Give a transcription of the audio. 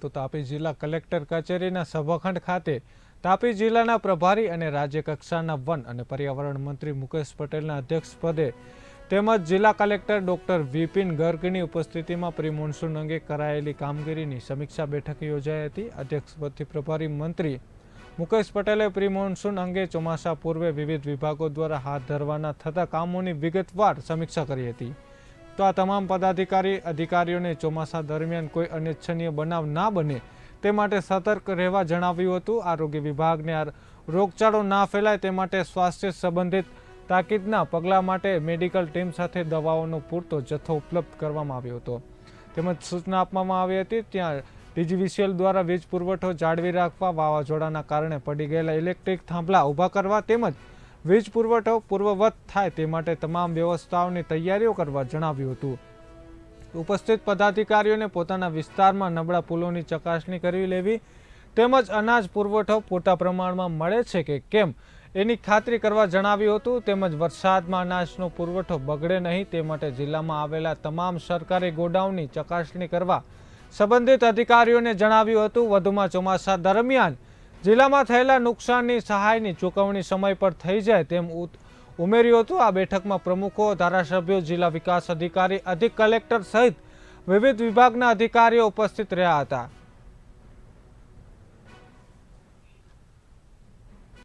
તો તાપી જિલ્લા કલેક્ટર કચેરીના સભાખંડ ખાતે તાપી જિલ્લાના પ્રભારી અને રાજ્ય કક્ષાના વન અને પર્યાવરણ મંત્રી મુકેશ પટેલના અધ્યક્ષપદે તેમજ જિલ્લા કલેક્ટર ડોક્ટર વિપિન ગર્ગની ઉપસ્થિતિમાં પ્રી મોન્સૂન અંગે કરાયેલી કામગીરીની સમીક્ષા બેઠક યોજાઈ હતી. અધ્યક્ષપદથી પ્રભારી મંત્રી મુકેશ પટેલે પ્રી મોન્સૂન અંગે ચોમાસા પૂર્વે વિવિધ વિભાગો દ્વારા હાથ ધરવાના થતા કામોની વિગતવાર સમીક્ષા કરી હતી. તો આ તમામ પદાધિકારી અધિકારીઓને ચોમાસા દરમિયાન કોઈ અનિચ્છનીય બનાવ ના બને તે માટે સતર્ક રહેવા જણાવ્યું હતું. આરોગ્ય વિભાગને આ રોગચાળો ના ફેલાય તે માટે સ્વાસ્થ્ય સંબંધિત તાકીદના પગલાં માટે મેડિકલ ટીમ સાથે દવાઓનો પૂરતો જથ્થો ઉપલબ્ધ કરવામાં આવ્યો હતો. તેમજ સૂચના આપવામાં આવી હતી, ત્યાં ડીજીવીસીએલ દ્વારા વીજ પુરવઠો જાળવી રાખવા વાવાઝોડાના કારણે પડી ગયેલા ઇલેક્ટ્રિક થાંભલા ઊભા કરવા તેમજ વીજ પુરવઠો પૂર્વવત થાય તે માટે તમામ વ્યવસ્થાઓની તૈયારીઓ કરવા જણાવ્યું હતું. ઉપસ્થિત પદાધિકારીઓને પોતાના વિસ્તારમાં નબળા પુલોની ચકાસણી કરી લેવી તેમજ અનાજ પુરવઠો પૂરતા પ્રમાણમાં મળે છે કે કેમ એની ખાતરી કરવા જણાવ્યું હતું. તેમજ વરસાદમાં અનાજનો પુરવઠો બગડે નહીં તે માટે જિલ્લામાં આવેલા તમામ સરકારી ગોડાઉનની ચકાસણી કરવા સંબંધિત અધિકારીઓને જણાવ્યું હતું. વધુમાં ચોમાસા દરમિયાન જિલ્લામાં થયેલા નુકસાનની સહાયની ચૂકવણી સમય પર થઈ જાય તેમ ઉમેર્યું હતું. આ બેઠકમાં પ્રમુખો, ધારાસભ્યો, જિલ્લા વિકાસ અધિકારી, અધિક કલેક્ટર સહિત વિવિધ વિભાગના અધિકારીઓ ઉપસ્થિત રહ્યા હતા.